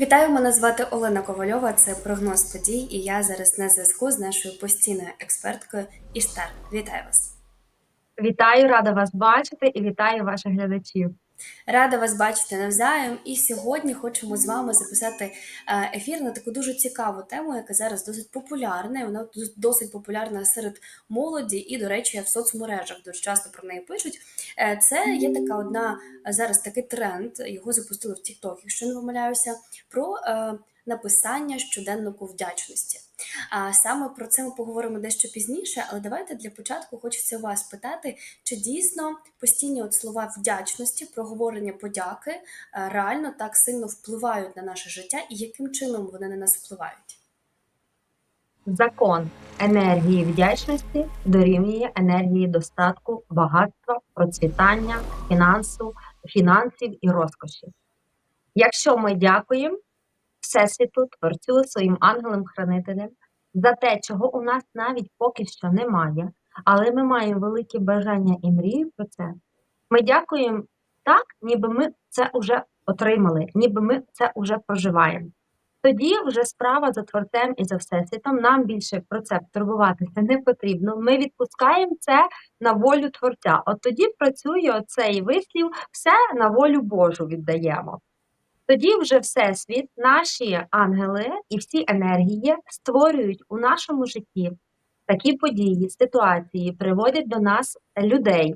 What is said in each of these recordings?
Вітаю, мене звати Олена Ковальова. Це прогноз подій, і я зараз на зв'язку з нашою постійною експерткою Іштар. Вітаю вас. Вітаю, рада вас бачити і вітаю ваших глядачів. Рада вас бачити навзаєм. І сьогодні хочемо з вами записати е, ефір на таку дуже цікаву тему, яка зараз досить популярна. Вона досить популярна серед молоді, і, до речі, в соцмережах дуже часто про неї пишуть. Е, Це є така одна е, зараз такий тренд. Його запустили в TikTok, якщо не помиляюся, про написання щоденнику вдячності. А саме про це ми поговоримо дещо пізніше, але давайте для початку хочеться вас питати, чи дійсно постійні от слова вдячності, проговорення подяки е, реально так сильно впливають на наше життя, і яким чином вони на нас впливають? Закон енергії вдячності дорівнює енергії достатку, багатства, процвітання, фінансу, фінансів і розкоші. Якщо ми дякуємо Всесвіту, Творцю, своїм ангелам-хранителям за те, чого у нас навіть поки що немає, але ми маємо велике бажання і мрію про це, ми дякуємо так, ніби ми це вже отримали, ніби ми це вже проживаємо. Тоді вже справа за творцем і за всесвітом. Нам більше про це турбуватися не потрібно. Ми відпускаємо це на волю творця. От тоді працює оцей вислів, все на волю Божу віддаємо. Тоді вже всесвіт, наші ангели і всі енергії створюють у нашому житті такі події, ситуації, приводять до нас людей.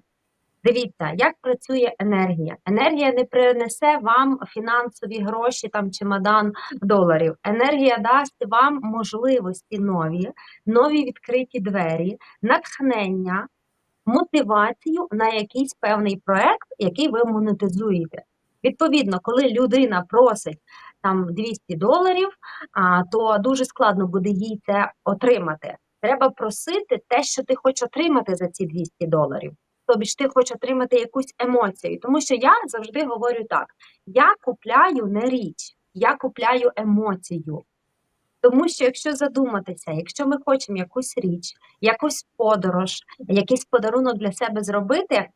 Дивіться, як працює енергія. Енергія не принесе вам фінансові гроші, там чемодан доларів. Енергія дасть вам можливості нові, нові відкриті двері, натхнення, мотивацію на якийсь певний проект, який ви монетизуєте. Відповідно, коли людина просить там 200 доларів, то дуже складно буде їй це отримати. Треба просити те, що ти хочеш отримати за ці 200 доларів. Тобі ж ти хочеш отримати якусь емоцію. Тому що я завжди говорю так: я купляю не річ, я купляю емоцію. Тому що, якщо задуматися, якщо ми хочемо якусь річ, якусь подорож, якийсь подарунок для себе зробити,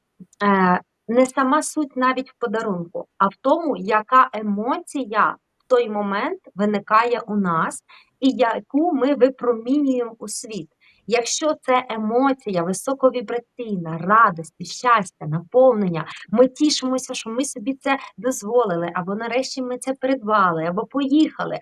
е, не сама суть навіть в подарунку, а в тому, яка емоція в той момент виникає у нас, і яку ми випромінюємо у світ. Якщо це емоція високовібраційна, радості, щастя, наповнення, ми тішимося, що ми собі це дозволили, або нарешті ми це придбали, або поїхали.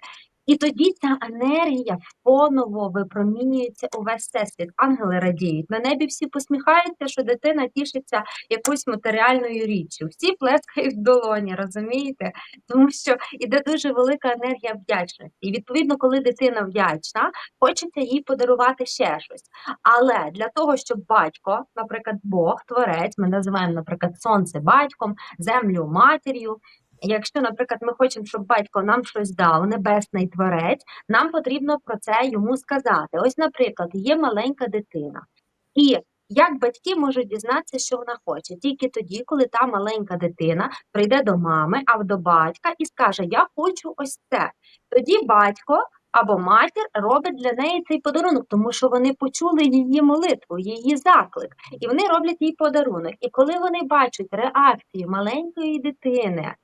І тоді ця енергія фоново випромінюється у весь всесвіт. Ангели радіють. На небі всі посміхаються, що дитина тішиться якоюсь матеріальною річчю. Всі плескають в долоні, розумієте? Тому що іде дуже велика енергія вдячності. І відповідно, коли дитина вдячна, хочеться їй подарувати ще щось. Але для того, щоб батько, наприклад, Бог, творець, ми називаємо, наприклад, сонце батьком, землю матір'ю. Якщо, наприклад, ми хочемо, щоб батько нам щось дав, небесний творець, нам потрібно про це йому сказати. Ось, наприклад, є маленька дитина, і як батьки можуть дізнатися, що вона хоче, тільки тоді, коли та маленька дитина прийде до мами або до батька і скаже: Я хочу ось це. Тоді батько або матір робить для неї цей подарунок, тому що вони почули її молитву, її заклик, і вони роблять їй подарунок. І коли вони бачать реакцію маленької дитини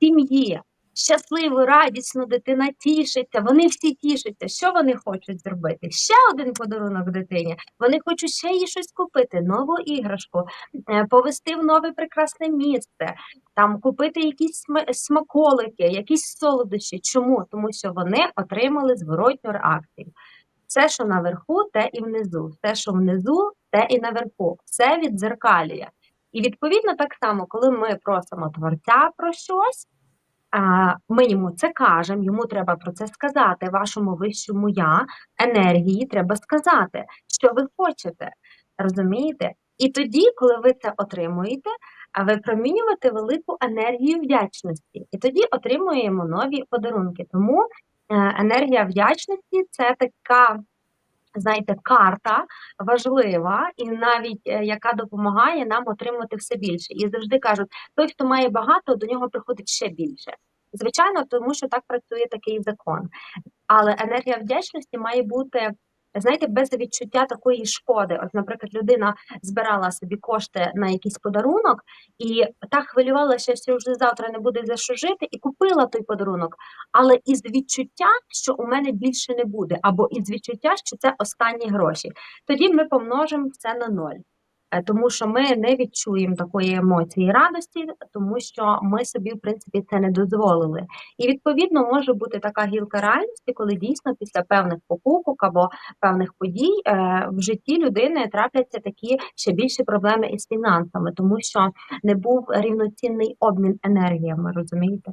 сім'ї, щасливо, радісно, дитина тішиться, вони всі тішаться. Що вони хочуть зробити? Ще один подарунок дитині. Вони хочуть ще їй щось купити, нову іграшку, е, повести в нове прекрасне місце, там купити якісь смаколики, якісь солодощі. Чому? Тому що вони отримали зворотню реакцію. Все, що наверху, те і внизу. Все, що внизу, те і наверху. Все віддзеркалює. І відповідно так само, коли ми просимо творця про щось, ми йому це кажемо, йому треба про це сказати, вашому вищому я, енергії треба сказати, що ви хочете. Розумієте? І тоді, коли ви це отримуєте, ви промінюєте велику енергію вдячності. І тоді отримуємо нові подарунки. Тому е, енергія вдячності це така. Знаєте, карта важлива і навіть е, яка допомагає нам отримати все більше. І завжди кажуть, той, хто має багато, до нього приходить ще більше. Звичайно, тому що так працює такий закон. Але енергія вдячності має бути знаєте, без відчуття такої шкоди. От, наприклад, людина збирала собі кошти на якийсь подарунок і так хвилювалася, що вже завтра не буде за що жити, і купила той подарунок, але із відчуття, що у мене більше не буде, або із відчуття, що це останні гроші. Тоді ми помножимо це на ноль. Е, Тому що ми не відчуємо такої емоції радості, тому що ми собі, в принципі, це не дозволили. І відповідно може бути така гілка реальності, коли дійсно після певних покупок або певних подій е, в житті людини трапляться такі ще більші проблеми із фінансами, тому що не був рівноцінний обмін енергіями, розумієте?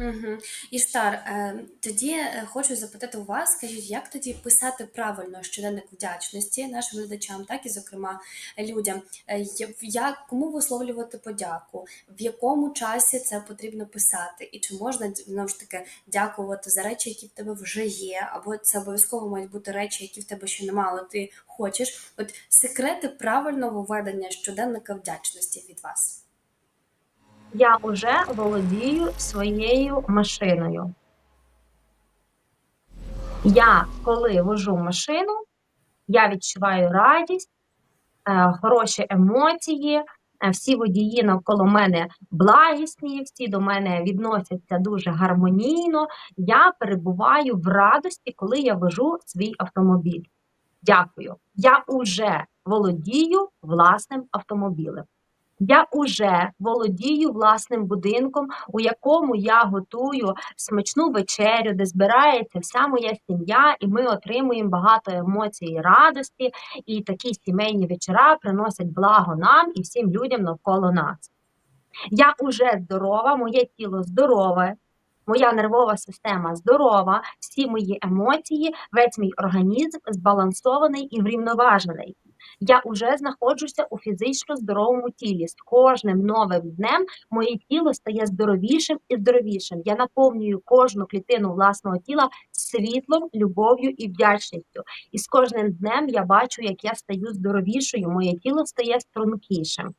Угу. Істар, е, тоді е, хочу запитати у вас, скажіть, як тоді писати правильно щоденник вдячності нашим глядачам, так і зокрема людям? Е, я- Як кому висловлювати подяку? В якому часі це потрібно писати? І чи можна знову ж таки дякувати за речі, які в тебе вже є, або це обов'язково мають бути речі, які в тебе ще немає, але ти хочеш? От секрети правильного ведення щоденника вдячності від вас. Я вже володію своєю машиною. Я, коли вожу машину, я відчуваю радість, е, хороші емоції, е, всі водії навколо мене благісні, всі до мене відносяться дуже гармонійно. Я перебуваю в радості, коли я вожу свій автомобіль. Дякую. Я уже володію власним автомобілем. Я уже володію власним будинком, у якому я готую смачну вечерю, де збирається вся моя сім'я, і ми отримуємо багато емоцій і радості. І такі сімейні вечора приносять благо нам і всім людям навколо нас. Я уже здорова, моє тіло здорове, моя нервова система здорова, всі мої емоції, весь мій організм збалансований і врівноважений. Я вже знаходжуся у фізично здоровому тілі. З кожним новим днем моє тіло стає здоровішим і здоровішим. Я наповнюю кожну клітину власного тіла світлом, любов'ю і вдячністю. І з кожним днем я бачу, як я стаю здоровішою, моє тіло стає стрункішим.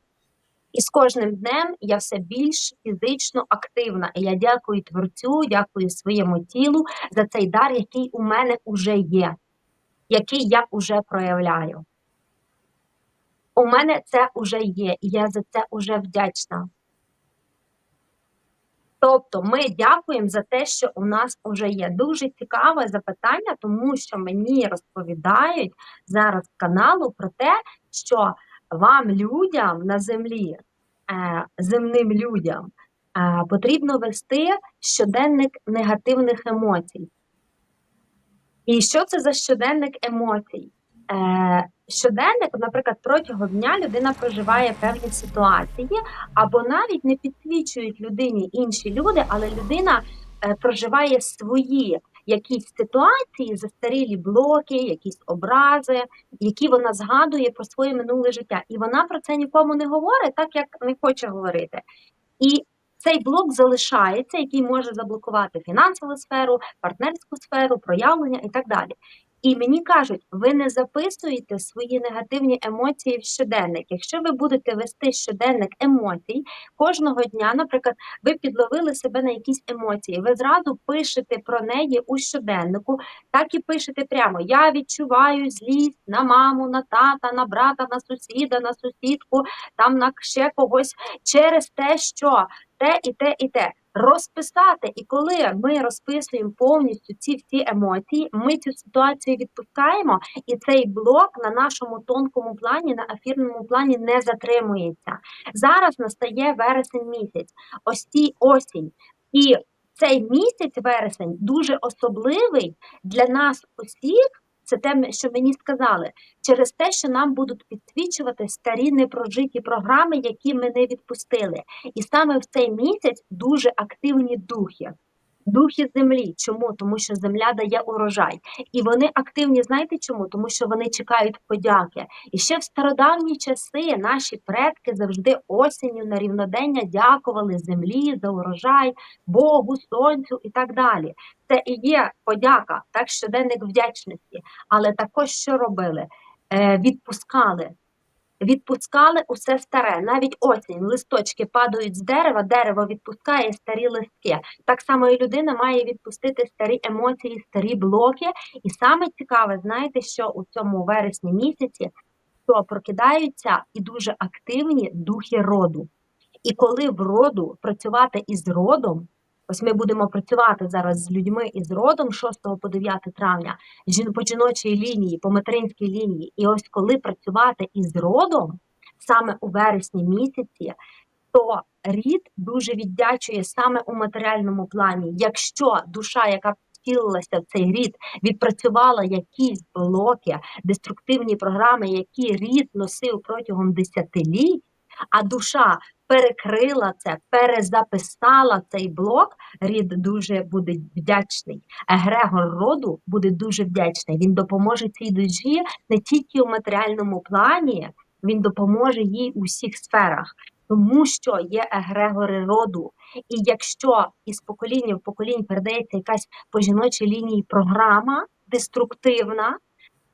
І з кожним днем я все більш фізично активна. І я дякую творцю, дякую своєму тілу за цей дар, який у мене вже є, який я вже проявляю. У мене це вже є, і я за це вже вдячна. Тобто ми дякуємо за те, що у нас вже є. Дуже цікаве запитання, тому що мені розповідають зараз каналу про те, що вам, людям на землі, е, земним людям, е, потрібно вести щоденник негативних емоцій. І що це за щоденник емоцій? Щоденник, наприклад, протягом дня людина проживає певні ситуації, або навіть не підсвічують людині інші люди, але людина е, проживає свої якісь ситуації, застарілі блоки, якісь образи, які вона згадує про своє минуле життя. І вона про це нікому не говорить, так як не хоче говорити. І цей блок залишається, який може заблокувати фінансову сферу, партнерську сферу, проявлення і так далі. І мені кажуть, ви не записуєте свої негативні емоції в щоденник. Якщо ви будете вести щоденник емоцій кожного дня, наприклад, ви підловили себе на якісь емоції, ви зразу пишете про неї у щоденнику, так і пишете прямо: Я відчуваю злість на маму, на тата, на брата, на сусіда, на сусідку, там на ще когось через те, що те і те, і те. Розписати, і коли ми розписуємо повністю ці всі емоції, ми цю ситуацію відпускаємо, і цей блок на нашому тонкому плані, на ефірному плані не затримується. Зараз настає вересень місяць, ось ці осінь. І цей місяць, вересень, дуже особливий для нас усіх. Це те, що мені сказали, через те, що нам будуть підсвічувати старі непрожиті програми, які ми не відпустили. І саме в цей місяць дуже активні духи. Духи землі. Чому? Тому що земля дає урожай. І вони активні, знаєте чому? Тому що вони чекають подяки. І ще в стародавні часи наші предки завжди осінню на рівнодення дякували землі за урожай, Богу, сонцю і так далі. Це і є подяка, так щоденник вдячності. Але також що робили? Е, відпускали. Відпускали усе старе, навіть осінь, листочки падають з дерева, дерево відпускає старі листки. Так само і людина має відпустити старі емоції, старі блоки. І саме цікаве, знаєте, що у цьому вересні місяці то прокидаються і дуже активні духи роду. І коли в роду працювати із родом, ось ми будемо працювати зараз з людьми із родом 6 по 9 травня, по жіночій лінії, по материнській лінії. І ось коли працювати із родом саме у вересні місяці, то рід дуже віддячує саме у матеріальному плані. Якщо душа, яка втілилася в цей рід, відпрацювала якісь блоки, деструктивні програми, які рід носив протягом десятиліть, а душа перекрила це, перезаписала цей блок, рід дуже буде вдячний. Егрегор роду буде дуже вдячний. Він допоможе цій душі не тільки у матеріальному плані, він допоможе їй у всіх сферах. Тому що є егрегори роду, і якщо із покоління в поколінь передається якась по жіночій лінії програма деструктивна,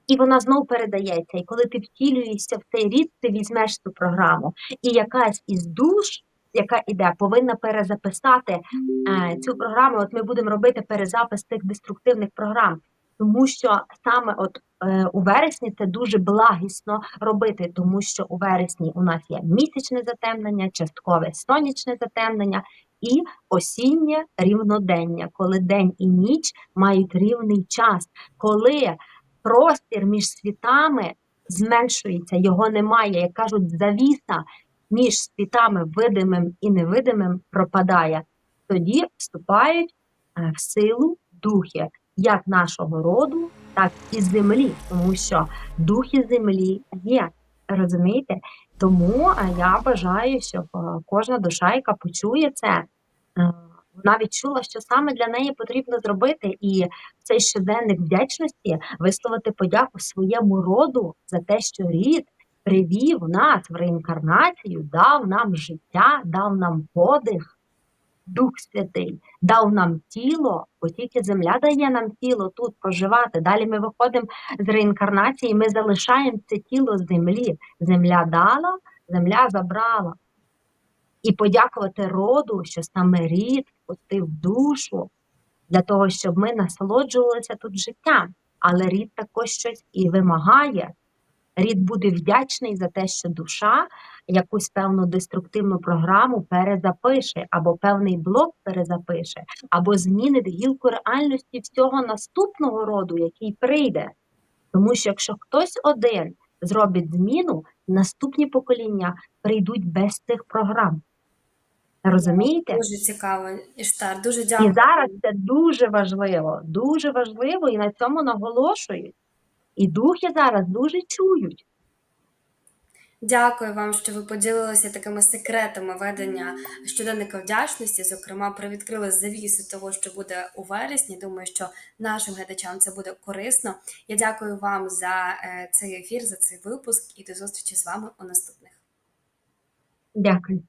і вона знов передається. І коли ти втілюєшся в цей рід, ти візьмеш цю програму. І якась із душ, яка іде, повинна перезаписати е, цю програму. От ми будемо робити перезапис цих деструктивних програм. Тому що саме от е, у вересні це дуже благісно робити, тому що у вересні у нас є місячне затемнення, часткове сонячне затемнення і осіннє рівнодення, коли день і ніч мають рівний час, коли простір між світами зменшується, його немає. Як кажуть, завіса між світами видимим і невидимим пропадає. Тоді вступають е, в силу духи як нашого роду, так і землі, тому що духи землі є. Розумієте? Тому е, я бажаю, щоб е, кожна душа, яка почує це, вона відчула, що саме для неї потрібно зробити, і цей щоденник вдячності висловити подяку своєму роду за те, що рід привів нас в реінкарнацію, дав нам життя, дав нам подих. Дух Святий дав нам тіло, бо тільки земля дає нам тіло тут проживати. Далі ми виходимо з реінкарнації, ми залишаємо це тіло землі. Земля дала, земля забрала. І подякувати роду, що саме рід пустив душу для того, щоб ми насолоджувалися тут життям. Але рід також щось і вимагає. Рід буде вдячний за те, що душа якусь певну деструктивну програму перезапише, або певний блок перезапише, або змінить гілку реальності всього наступного роду, який прийде. Тому що якщо хтось один зробить зміну, наступні покоління прийдуть без цих програм. Розумієте? Дуже цікаво, Іштар. Дуже дякую. І зараз це дуже важливо, дуже важливо, і на цьому наголошують. І духи зараз дуже чують. Дякую вам, що ви поділилися такими секретами ведення щоденника вдячності. Зокрема, привідкрили завісу того, що буде у вересні. Думаю, що нашим глядачам це буде корисно. Я дякую вам за е, цей ефір, за цей випуск і до зустрічі з вами у наступних. Дякую.